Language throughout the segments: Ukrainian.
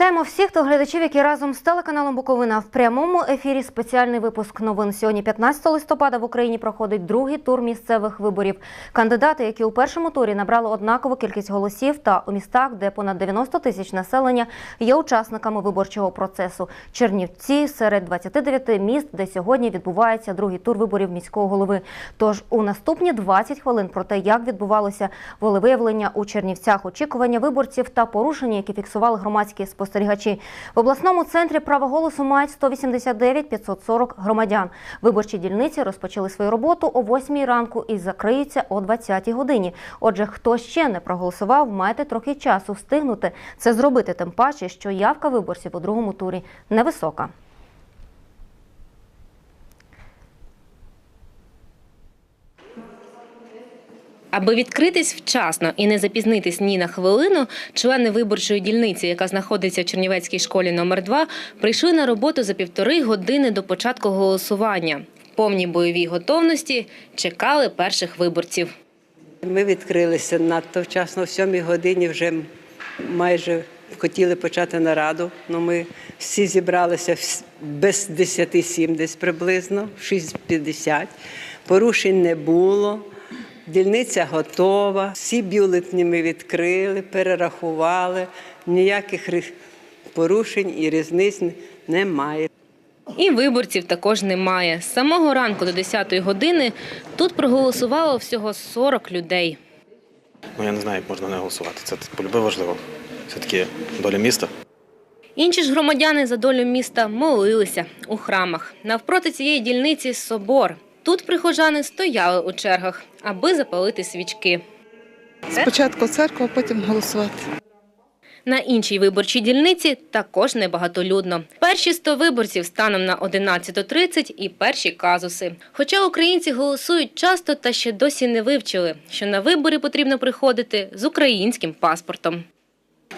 Вітаємо всіх глядачів, які разом з телеканалом Буковина в прямому ефірі спеціальний випуск новин. Сьогодні, 15 листопада, в Україні проходить другий тур місцевих виборів. Кандидати, які у першому турі набрали однакову кількість голосів, та у містах, де понад 90 тисяч населення, є учасниками виборчого процесу. Чернівці серед 29 міст, де сьогодні відбувається другий тур виборів міського голови. Тож у наступні 20 хвилин про те, як відбувалося волевиявлення у Чернівцях, очікування виборців та порушення, які фіксували громадські спостерігачі. В обласному центрі права голосу мають 189 540 громадян. Виборчі дільниці розпочали свою роботу о 8 ранку і закриються о 20 годині. Отже, хто ще не проголосував, маєте трохи часу встигнути це зробити, тим паче, що явка виборців у другому турі невисока. Аби відкритись вчасно і не запізнитись ні на хвилину, члени виборчої дільниці, яка знаходиться в Чернівецькій школі номер 2 прийшли на роботу за півтори години до початку голосування. В повній бойовій готовності чекали перших виборців. Ми відкрилися надто вчасно, в сьомій годині вже майже хотіли почати нараду. але ми всі зібралися без 10-7 десь приблизно, в 6.50. Порушень не було. Дільниця готова, всі бюлетні ми відкрили, перерахували, ніяких порушень і різниць немає. І виборців також немає. З самого ранку до 10-ї години тут проголосувало всього 40 людей. Ну я не знаю, як можна не голосувати. Це полюби важливо. Все-таки доля міста. Інші ж громадяни за долю міста молилися у храмах. Навпроти цієї дільниці собор. Тут прихожани стояли у чергах, аби запалити свічки. Спочатку церква, а потім голосувати. На іншій виборчій дільниці також небагатолюдно. Перші 100 виборців станом на 11.30 і перші казуси. Хоча українці голосують часто та ще досі не вивчили, що на вибори потрібно приходити з українським паспортом.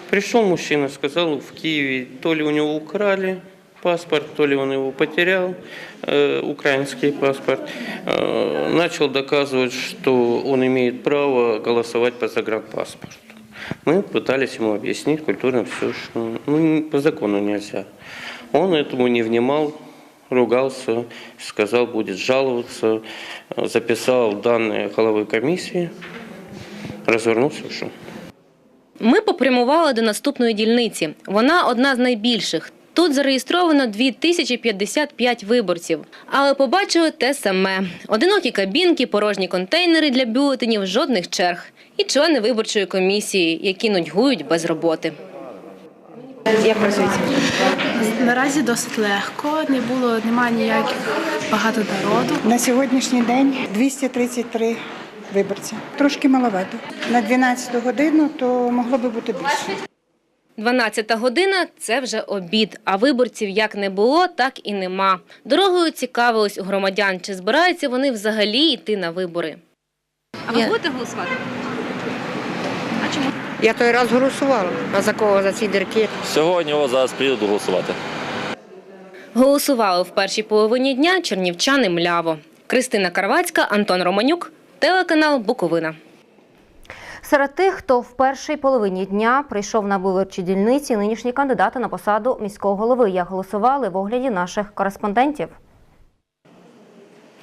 Пришел мужчина, сказал в Киеве, то ли у него украли паспорт, то ли он его потерял, э, украинский паспорт. Э, начал доказывать, что он имеет право голосовать по загранпаспорту. Мы пытались ему объяснить культурно все, что ну, не- по закону нельзя. Он этому не внимал, ругался, сказал, будет жаловаться, э, записал данные головы комиссии, развернулся и ушел. Ми попрямували до наступної дільниці. Вона одна з найбільших. Тут зареєстровано 2055 виборців. Але побачили те саме: одинокі кабінки, порожні контейнери для бюлетенів, жодних черг. І члени виборчої комісії, які нудьгують без роботи. Наразі досить легко, не було немає ніяких багато народу. На сьогоднішній день 233 виборці. Трошки маловато. На 12 годину то могло би бути більше. 12 година це вже обід. А виборців як не було, так і нема. Дорогою цікавились у громадян, чи збираються вони взагалі йти на вибори. А ви будете голосувати? А чому? Я той раз голосувала. А за кого? За ці дірки? Сьогодні о, зараз приїду голосувати. Голосували в першій половині дня чернівчани мляво. Кристина Карвацька, Антон Романюк, телеканал Буковина. Серед тих, хто в першій половині дня прийшов на виборчі дільниці, нинішні кандидати на посаду міського голови. Як голосували в огляді наших кореспондентів.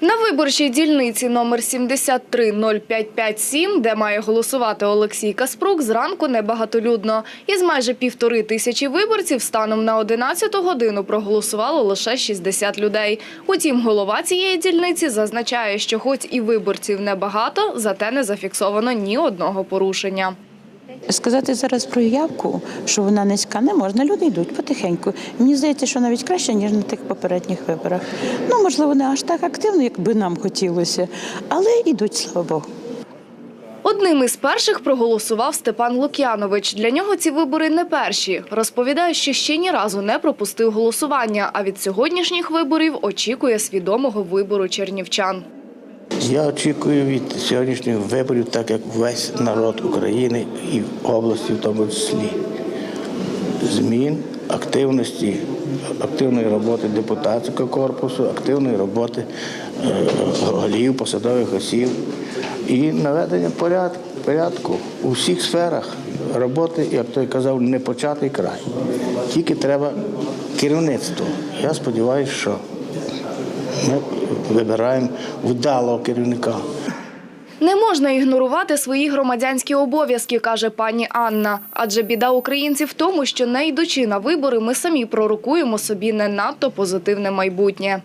На виборчій дільниці номер 7305557, де має голосувати Олексій Каспрук, зранку небагатолюдно. Із майже півтори тисячі виборців станом на 11 годину проголосувало лише 60 людей. Утім, голова цієї дільниці зазначає, що хоч і виборців небагато, зате не зафіксовано ні одного порушення. Сказати зараз про явку, що вона низька, не можна. Люди йдуть потихеньку. Мені здається, що навіть краще, ніж на тих попередніх виборах. Ну, можливо, не аж так активно, як би нам хотілося, але йдуть, слава Богу. Одним із перших проголосував Степан Лук'янович. Для нього ці вибори не перші. Розповідає, що ще ні разу не пропустив голосування, а від сьогоднішніх виборів очікує свідомого вибору чернівчан. Я очікую від сьогоднішніх виборів, так як весь народ України і області, в тому числі, змін, активності, активної роботи депутатського корпусу, активної роботи е, голів, посадових осіб і наведення порядку, у всіх сферах роботи, як той казав, не початий край. Тільки треба керівництво. Я сподіваюся, що ми вибираємо вдалого керівника. Не можна ігнорувати свої громадянські обов'язки, каже пані Анна. Адже біда українців в тому, що не йдучи на вибори, ми самі пророкуємо собі не надто позитивне майбутнє.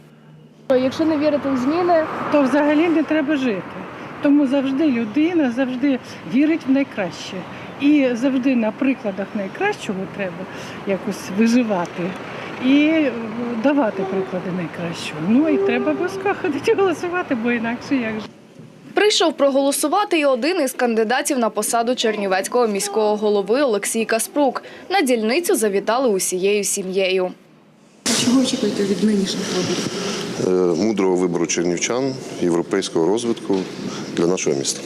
Якщо не вірити в зміни, то взагалі не треба жити. Тому завжди людина завжди вірить в найкраще. І завжди на прикладах найкращого треба якось виживати і е, давати приклади найкращого. Ну і треба обов'язково ходити голосувати, бо інакше як же. Прийшов проголосувати і один із кандидатів на посаду Чернівецького міського голови Олексій Каспрук. На дільницю завітали усією сім'єю. Чого очікуєте від нинішніх виборів? Е, мудрого вибору чернівчан, європейського розвитку для нашого міста.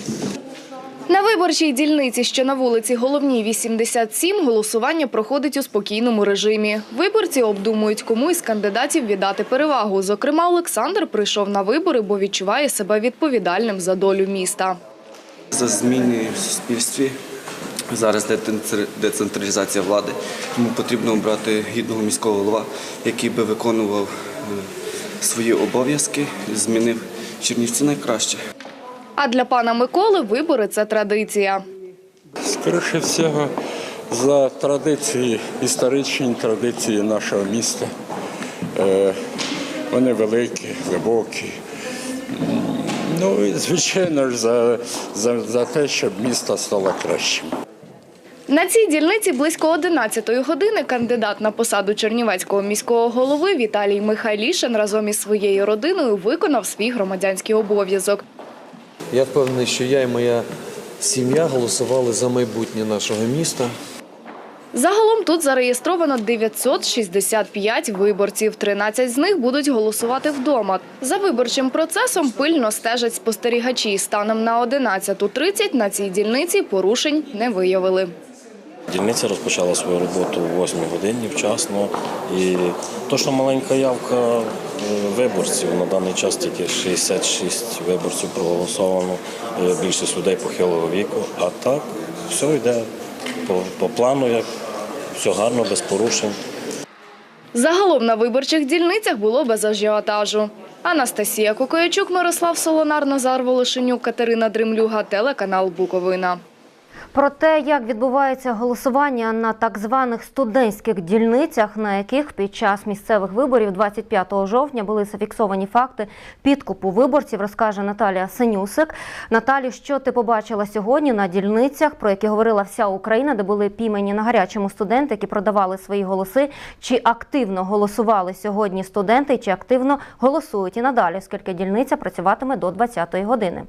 На виборчій дільниці, що на вулиці Головній 87, голосування проходить у спокійному режимі. Виборці обдумують, кому із кандидатів віддати перевагу. Зокрема, Олександр прийшов на вибори, бо відчуває себе відповідальним за долю міста. За зміни в суспільстві. Зараз децентр- децентралізація влади, тому потрібно обрати гідного міського голова, який би виконував е, свої обов'язки, змінив Чернівці найкраще. А для пана Миколи вибори це традиція. Скоріше всього, за традиції, історичні традиції нашого міста. Е, Вони великі, глибокі. Ну і звичайно ж за, за, за те, щоб місто стало кращим. На цій дільниці близько 11 години кандидат на посаду Чернівецького міського голови Віталій Михайлішин разом із своєю родиною виконав свій громадянський обов'язок. Я впевнений, що я і моя сім'я голосували за майбутнє нашого міста. Загалом тут зареєстровано 965 виборців. 13 з них будуть голосувати вдома. За виборчим процесом пильно стежать спостерігачі. Станом на 11.30 на цій дільниці порушень не виявили. Дільниця розпочала свою роботу о 8 годині вчасно. І то, що маленька явка е, виборців, на даний час тільки 66 виборців проголосовано, е, більшість людей похилого віку. А так все йде по, по плану, як все гарно, без порушень. Загалом на виборчих дільницях було без ажіотажу. Анастасія Кокоячук, Мирослав Солонар, Назар Волошенюк, Катерина Дремлюга, телеканал Буковина. Про те, як відбувається голосування на так званих студентських дільницях, на яких під час місцевих виборів 25 жовтня були зафіксовані факти підкупу виборців, розкаже Наталія Синюсик. Наталю, що ти побачила сьогодні на дільницях, про які говорила вся Україна, де були піймані на гарячому студенти, які продавали свої голоси? Чи активно голосували сьогодні студенти, чи активно голосують і надалі, оскільки дільниця працюватиме до 20-ї години?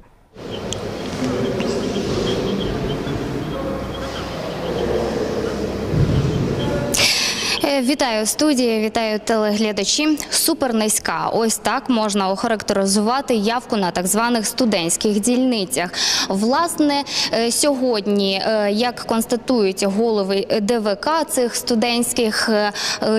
Вітаю студії, вітаю телеглядачі. Супер низька. Ось так можна охарактеризувати явку на так званих студентських дільницях. Власне, е, сьогодні, е, як констатують голови ДВК цих студентських, е,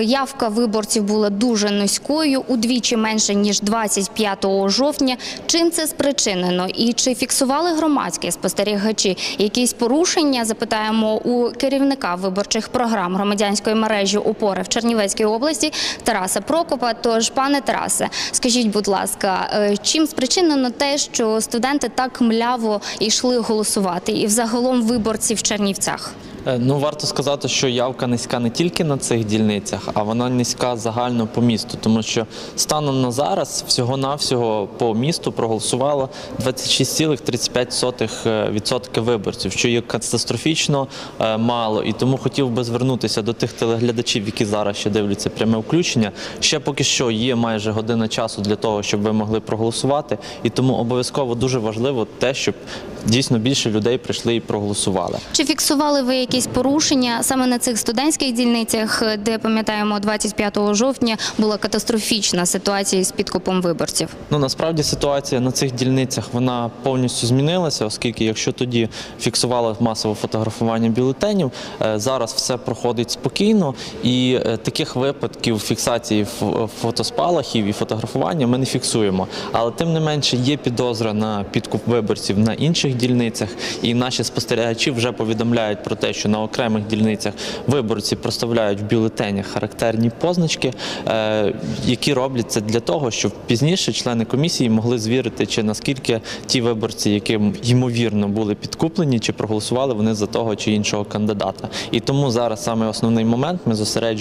явка виборців була дуже низькою, удвічі менше ніж 25 жовтня. Чим це спричинено? І чи фіксували громадські спостерігачі якісь порушення? Запитаємо у керівника виборчих програм громадянської мережі опори в Чернівецькій області Тараса Прокопа. Тож, пане Тарасе, скажіть, будь ласка, е, чим спричинено те, що студенти так мляво йшли голосувати, і взагалом виборці в Чернівцях? Е, Ну, варто сказати, що явка низька не тільки на цих дільницях, а вона низька загально по місту, тому що станом на зараз всього-навсього по місту проголосувало 26,35% виборців, що є катастрофічно е, мало. І тому хотів би звернутися до тих телеглядачів, які зараз ще дивляться пряме включення. Ще поки що є майже година часу для того, щоб ви могли проголосувати. І тому обов'язково дуже важливо те, щоб дійсно більше людей прийшли і проголосували. Чи фіксували ви якісь порушення саме на цих студентських дільницях, де пам'ятаємо, 25 жовтня була катастрофічна ситуація з підкупом виборців? Ну насправді ситуація на цих дільницях вона повністю змінилася, оскільки якщо тоді фіксували масове фотографування бюлетенів, е, зараз все проходить спокійно, і е, таких випадків фіксації фотоспалахів і фотографування ми не фіксуємо. Але тим не менше є підозра на підкуп виборців на інших дільницях, і наші спостерігачі вже повідомляють про те, що на окремих дільницях виборці проставляють в бюлетенях характерні позначки, е, які роблять це для того, щоб пізніше члени комісії могли звірити, чи наскільки ті виборці, які ймовірно були підкуплені, чи проголосували вони за того чи іншого кандидата. І тому зараз саме основний момент ми зосереджуємо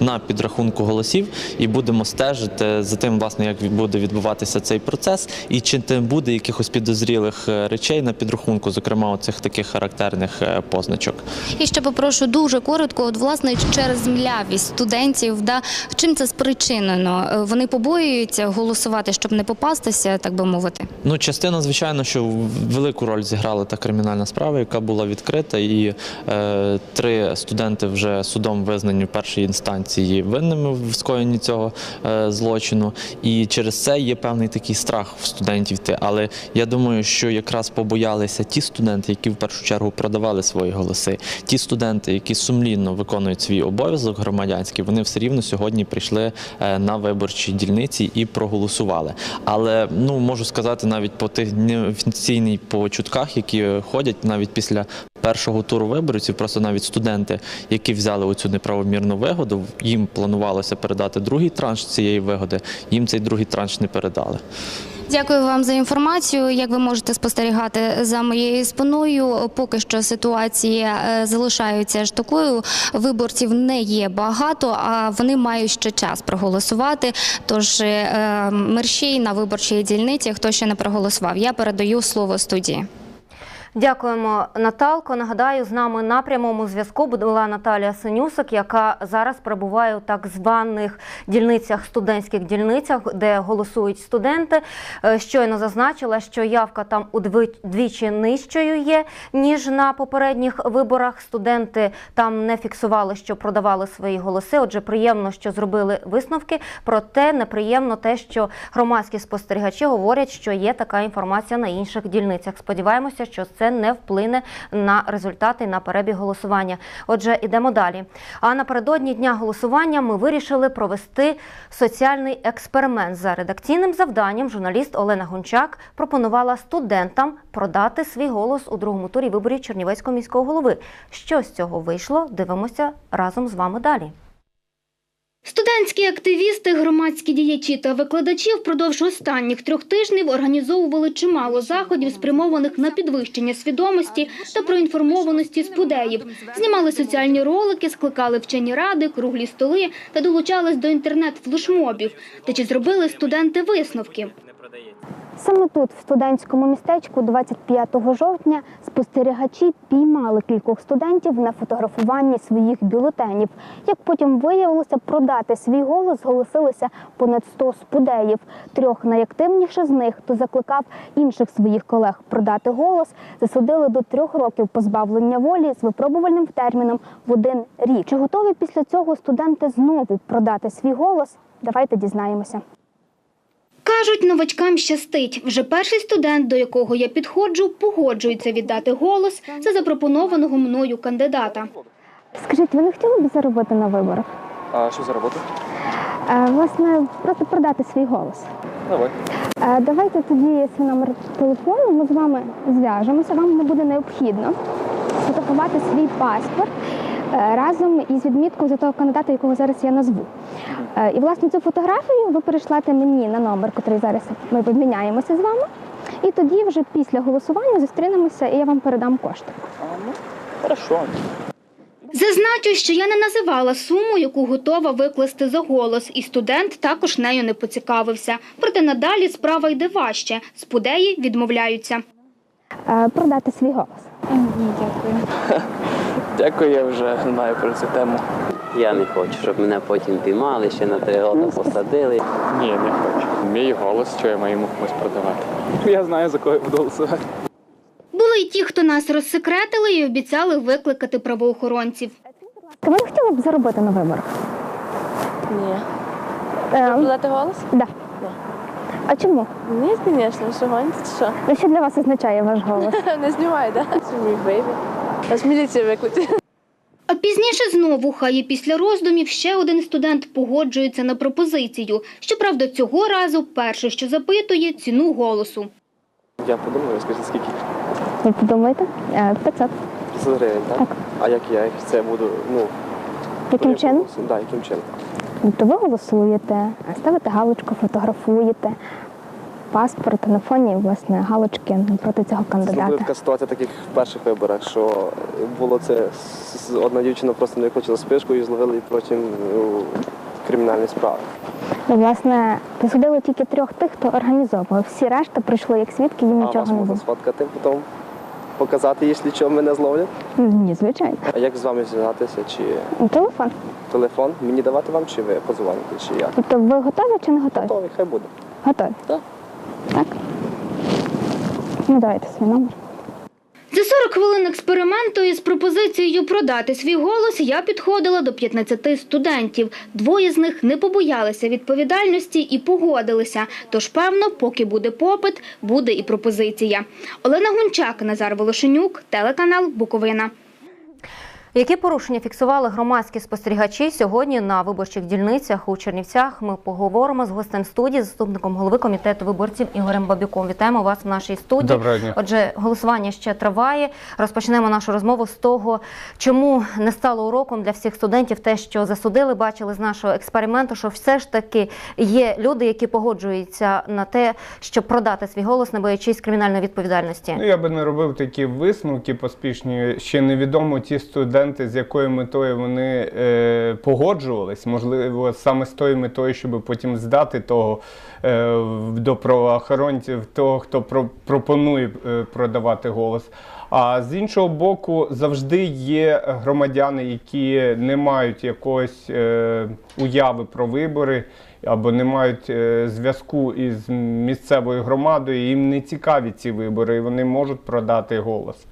на підрахунку голосів і будемо стежити за тим, власне, як буде відбуватися цей процес, і чи не буде якихось підозрілих е, речей на підрахунку, зокрема оцих таких характерних е, позначок. І ще попрошу дуже коротко, от власне через млявість студентів, да чим це спричинено? Е, Вони побоюються голосувати, щоб не попастися, так би мовити. Ну, частина, звичайно, що велику роль зіграла та кримінальна справа, яка була відкрита, і е, три студенти вже судом визнані в першій інстанції винними в скоєнні цього е, злочину. І через це є певний такий страх в студентів. Але я думаю, що якраз побоялися ті студенти, які в першу чергу продавали свої голоси, ті студенти, які сумлінно виконують свій обов'язок громадянський, вони все рівно сьогодні прийшли е, на виборчі дільниці і проголосували. Але ну можу сказати, навіть по тих неофіційних по чутках, які ходять навіть після першого туру виборців, просто навіть студенти, які взяли оцю неправомірну вигоду, їм планувалося передати другий транш цієї вигоди. Їм цей другий транш не передали. Дякую вам за інформацію. Як ви можете спостерігати за моєю спиною, поки що ситуація е, залишається ж такою. Виборців не є багато, а вони мають ще час проголосувати. Тож е, мерщій на виборчій дільниці, хто ще не проголосував, я передаю слово студії. Дякуємо, Наталко. Нагадаю, з нами на прямому зв'язку була Наталія Синюсик, яка зараз перебуває у так званих дільницях, студентських дільницях, де голосують студенти. Е, Щойно зазначила, що явка там удвічі нижчою є ніж на попередніх виборах. Студенти там не фіксували, що продавали свої голоси. Отже, приємно, що зробили висновки. Проте неприємно те, що громадські спостерігачі говорять, що є така інформація на інших дільницях. Сподіваємося, що це не вплине на результати на перебіг голосування. Отже, ідемо далі. А напередодні дня голосування ми вирішили провести соціальний експеримент. За редакційним завданням журналіст Олена Гончак пропонувала студентам продати свій голос у другому турі виборів Чернівецького міського голови. Що з цього вийшло? Дивимося разом з вами далі. Студентські активісти, громадські діячі та викладачі впродовж останніх трьох тижнів організовували чимало заходів, спрямованих на підвищення свідомості та проінформованості спудеїв. Знімали соціальні ролики, скликали вчені ради, круглі столи та долучались до інтернет-флешмобів. Та чи зробили студенти висновки? Саме тут, в студентському містечку, 25 жовтня, спостерігачі піймали кількох студентів на фотографуванні своїх бюлетенів. Як потім виявилося, продати свій голос зголосилися понад 100 спудеїв. Трьох найактивніших з них, хто закликав інших своїх колег продати голос, засудили до трьох років позбавлення волі з випробувальним терміном в один рік. Чи готові після цього студенти знову продати свій голос? Давайте дізнаємося. Кажуть, новачкам щастить. Вже перший студент, до якого я підходжу, погоджується віддати голос за запропонованого мною кандидата. Скажіть, ви не хотіли б заробити на виборах? А що за робота? Е, Власне, просто продати свій голос. Давай. Е, Давайте тоді свій номер телефону. Ми з вами зв'яжемося. Вам не буде необхідно сфотографувати свій паспорт разом із відміткою за того кандидата, якого зараз я назву. Е, І власне цю фотографію ви перейшлете мені на номер, який зараз ми поміняємося з вами. І тоді вже після голосування зустрінемося і я вам передам кошти. Хорошо. Зазначу, що я не називала суму, яку готова викласти за голос, і студент також нею не поцікавився. Проте надалі справа йде важче. Спудеї відмовляються. Е, Продати свій голос. Ні, дякую. Дякую, я вже знаю про цю тему. Я не хочу, щоб мене потім піймали, ще на три роки посадили. Ні, не хочу. Мій голос, що я маю йому комусь продавати. Я знаю, за кого я буду голосувати. Були й ті, хто нас розсекретили і обіцяли викликати правоохоронців. Ви хотіли б заробити на виборах? Ні. Е, Продати голос? Да. А чому? Ні, звісно, що гоните, що? Ну, що для вас означає ваш голос? Не знімай, так? Да? Це мій бейбі. Аж міліцію викликати. А пізніше знову, хай і після роздумів, ще один студент погоджується на пропозицію. Щоправда, цього разу перше, що запитує, ціну голосу. Я подумаю, скажи, скільки? Ви подумаєте? Е, 500. 500 гривень, так? А як я їх це буду, ну, Яким чином? да, яким чином? То ви голосуєте, ставите галочку, фотографуєте. Паспорт на фоні власне галочки напроти цього Це була така ситуація таких в перших виборах, що було це одна дівчина просто не викличила спишку і зловили і потім кримінальні справи. Ну, власне, посудили тільки трьох тих, хто організовував. Всі решта прийшли як свідки, їм А нічого вас не можна було. сфоткати потім, показати, якщо що мене зловлять. Ні, звичайно. А як з вами зв'язатися? Чи Телефон. телефон? Мені давати вам, чи ви подзвоните, чи як? Тобто ви готові чи не готові? Готові, хай буде. Готові? Так. Так. Ну, давайте свій номер. За 40 хвилин експерименту із пропозицією продати свій голос я підходила до 15 студентів. Двоє з них не побоялися відповідальності і погодилися. Тож, певно, поки буде попит, буде і пропозиція. Олена Гунчак, Назар Волошенюк, телеканал Буковина. Які порушення фіксували громадські спостерігачі сьогодні на виборчих дільницях у Чернівцях? Ми поговоримо з гостем студії, заступником голови комітету виборців Ігорем Бабюком. Вітаємо вас в нашій студії. Доброго дня. Отже, голосування ще триває. Розпочнемо нашу розмову з того, чому не стало уроком для всіх студентів те, що засудили, бачили з нашого експерименту, що все ж таки є люди, які погоджуються на те, щоб продати свій голос, не боячись кримінальної відповідальності. Ну, я би не робив такі висновки поспішні. Ще невідомо ті студенти, з якою метою вони е, погоджувались. Можливо, саме з тою метою, щоб потім здати того е, до правоохоронців, того, хто про, пропонує е, продавати голос. А з іншого боку, завжди є громадяни, які не мають якоїсь е, уяви про вибори або не мають е, зв'язку із місцевою громадою, їм не цікаві ці вибори, і вони можуть продати голос.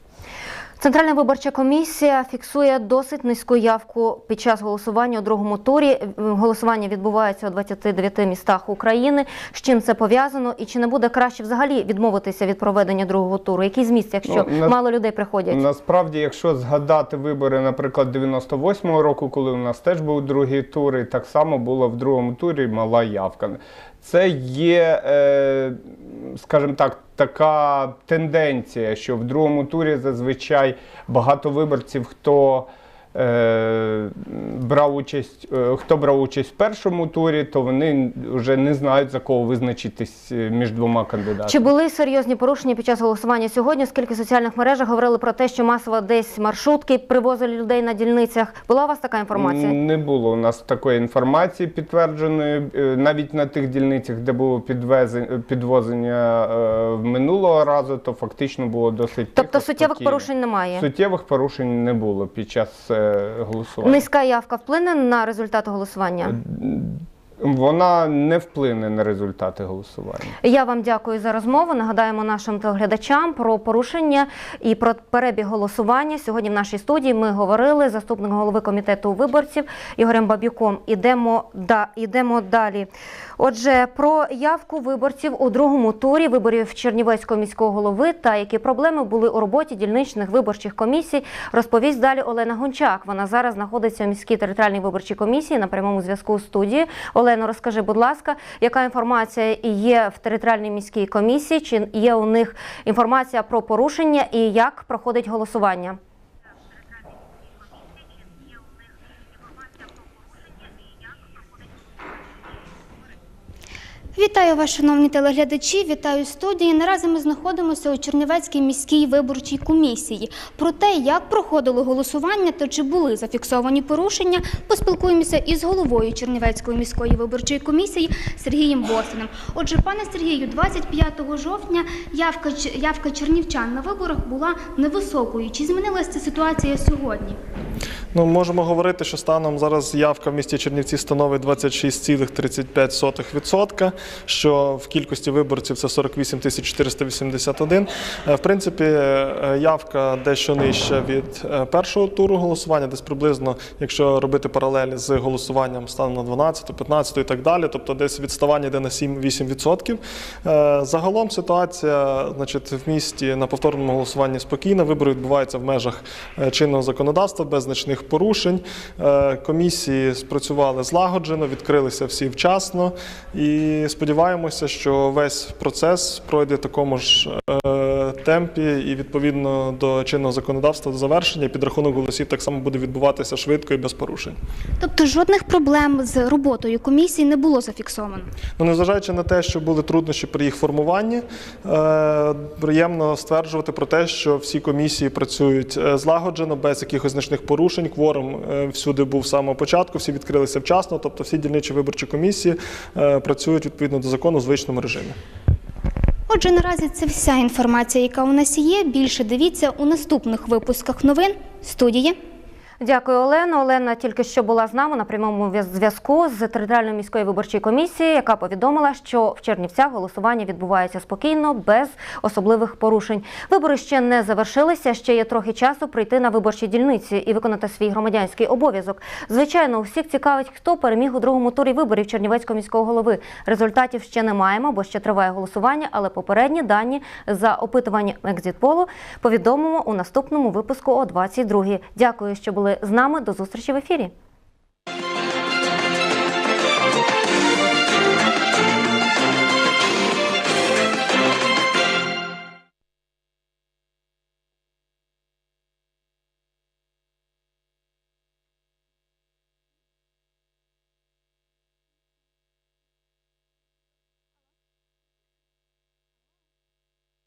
Центральна виборча комісія фіксує досить низьку явку під час голосування у другому турі. Голосування відбувається у 29 містах України. З чим це пов'язано, і чи не буде краще взагалі відмовитися від проведення другого туру? Який зміст, якщо Ну, на- мало людей приходять? Насправді, якщо згадати вибори, наприклад, 98-го року, коли у нас теж був другий тур, і так само було в другому турі мала явка. Це є, е, скажімо так, така тенденція, що в другому турі зазвичай багато виборців, хто брав участь, е, хто брав участь в першому турі, то вони вже не знають за кого визначитись е, між двома кандидатами. Чи були серйозні порушення під час голосування сьогодні? Оскільки в соціальних мережах говорили про те, що масово десь маршрутки привозили людей на дільницях. Була у вас така інформація? Не було у нас такої інформації підтвердженої. Е, Навіть на тих дільницях, де було підвозення е, минулого разу, то фактично було досить Тобто тихо, суттєвих спокійно. порушень немає. Суттєвих порушень не було під час е, голосування. Низька явка вплине на результати голосування. Вона не вплине на результати голосування. Я вам дякую за розмову. Нагадаємо нашим телеглядачам про порушення і про перебіг голосування. Сьогодні в нашій студії ми говорили з заступником голови комітету виборців Ігорем Бабюком. Ідемо, да, ідемо далі. Отже, про явку виборців у другому турі виборів Чернівецького міського голови та які проблеми були у роботі дільничних виборчих комісій, розповість далі Олена Гончак. Вона зараз знаходиться у міській територіальній виборчій комісії на прямому зв'язку з студією. Олено, розкажи, будь ласка, яка інформація є в територіальній міській комісії? Чи є у них інформація про порушення і як проходить голосування? Вітаю вас, шановні телеглядачі. Вітаю студії. Наразі ми знаходимося у Чернівецькій міській виборчій комісії. Про те, як проходило голосування та чи були зафіксовані порушення, поспілкуємося із головою Чернівецької міської виборчої комісії Сергієм Босиним. Отже, пане Сергію, 25 жовтня явка явка чернівчан на виборах була невисокою. Чи змінилася ця ситуація сьогодні? Ну, можемо говорити, що станом зараз явка в місті Чернівці становить 26,35%, що в кількості виборців це 48 тисяч 481. Е, В принципі, е, явка дещо нижча від е, першого туру голосування, десь приблизно, якщо робити паралель з голосуванням станом на 12, 15 і так далі, тобто десь відставання йде на 7-8%. Е, Загалом ситуація значить, в місті на повторному голосуванні спокійна. Вибори відбуваються в межах чинного законодавства без значних незначних порушень. Е, Комісії спрацювали злагоджено, відкрилися всі вчасно і сподіваємося, що весь процес пройде в такому ж е, темпі і відповідно до чинного законодавства до завершення. Підрахунок голосів так само буде відбуватися швидко і без порушень. Тобто жодних проблем з роботою комісії не було зафіксовано. Ну, незважаючи на те, що були труднощі при їх формуванні, е, приємно стверджувати про те, що всі комісії працюють злагоджено, без якихось значних порушень. Кворум е, всюди був з самого початку, всі відкрилися вчасно, тобто всі дільничі виборчі комісії е, працюють відповідно до закону в звичному режимі. Отже, наразі це вся інформація, яка у нас є. Більше дивіться у наступних випусках новин студії. Дякую, Олено. Олена тільки що була з нами на прямому зв'язку з територіальної міської виборчої комісії, яка повідомила, що в Чернівцях голосування відбувається спокійно, без особливих порушень. Вибори ще не завершилися. Ще є трохи часу прийти на виборчі дільниці і виконати свій громадянський обов'язок. Звичайно, усіх цікавить, хто переміг у другому турі виборів Чернівецького міського голови. Результатів ще не маємо, бо ще триває голосування. Але попередні дані за опитуванням екзитполу повідомимо у наступному випуску о 22 Дякую, що були з нами. До зустрічі в ефірі.